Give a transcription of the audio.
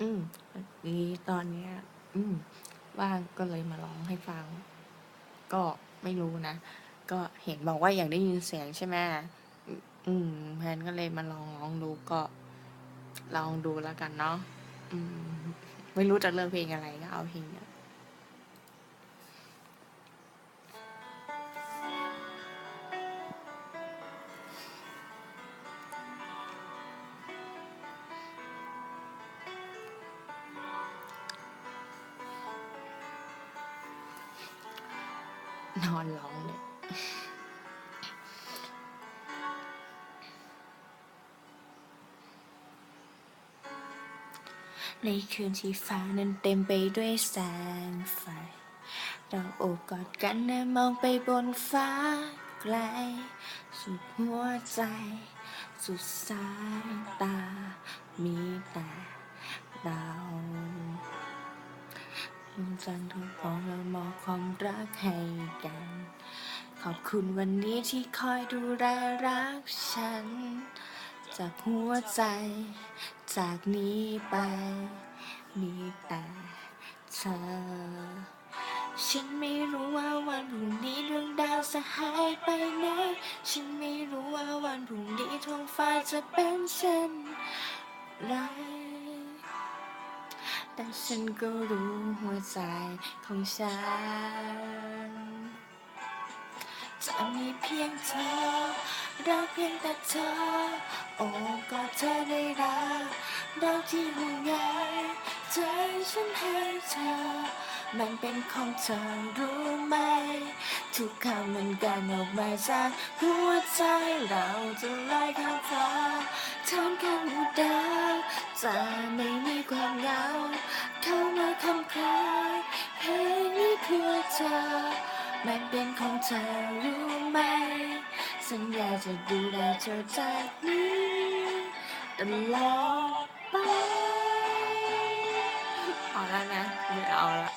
อืมนี้ตอนเนี้ย อืม ว่างก็เลยมาร้องให้ฟัง ก็ไม่รู้นะ ก็เห็นบอกว่าอยากได้ยินเสียงใช่ไหมอืมอืมแพนก็เลยมาลองร้องดูก็ ลองดูแล้วกันเนาะ อืม ไม่รู้จะเลือกเพลงอะไรก็เอาเพลงเนี้ย นอนร้องเลยในคืนที่ฟ้านั้นเต็มไปด้วยแสงไฟ เราโอบกอดกันและมองไปบนฟ้าไกล สุดหัวใจ สุดสายตา มีแต่เราว จันทร์ทุกดวงเรามอบความรักให้กัน ขอบคุณวันนี้ที่คอยดูแลรักฉัน จากหัวใจ จากนี้ไป มีแต่เธอ ฉันไม่รู้ว่าวันพรุ่งนี้ดวงดาวจะหายไปไหนฉันไม่รู้ว่าวันพรุ่งนี้ท้องฟ้าจะเป็นเช่นไร แต่ฉันก็รู้หัวใจของฉัน จะมีเพียงเธอ รักเพียงแต่เธอ โอ้ก็เธอได้รักรักที่ห่วงใยใจฉันให้เธอ มันเป็นของเธอรู้ไหม ทุกคำมันกันออกมาจากหัวใจเราจะลอยข้ามฟ้าท่ามกลางดาวจะไม่มีความเหงาเข้า มันเป็นของเธอรู้ไหม สัญญาจะดูแลเธอจากนี้ตลอดไปเอาแล้วนะไม่เอาละ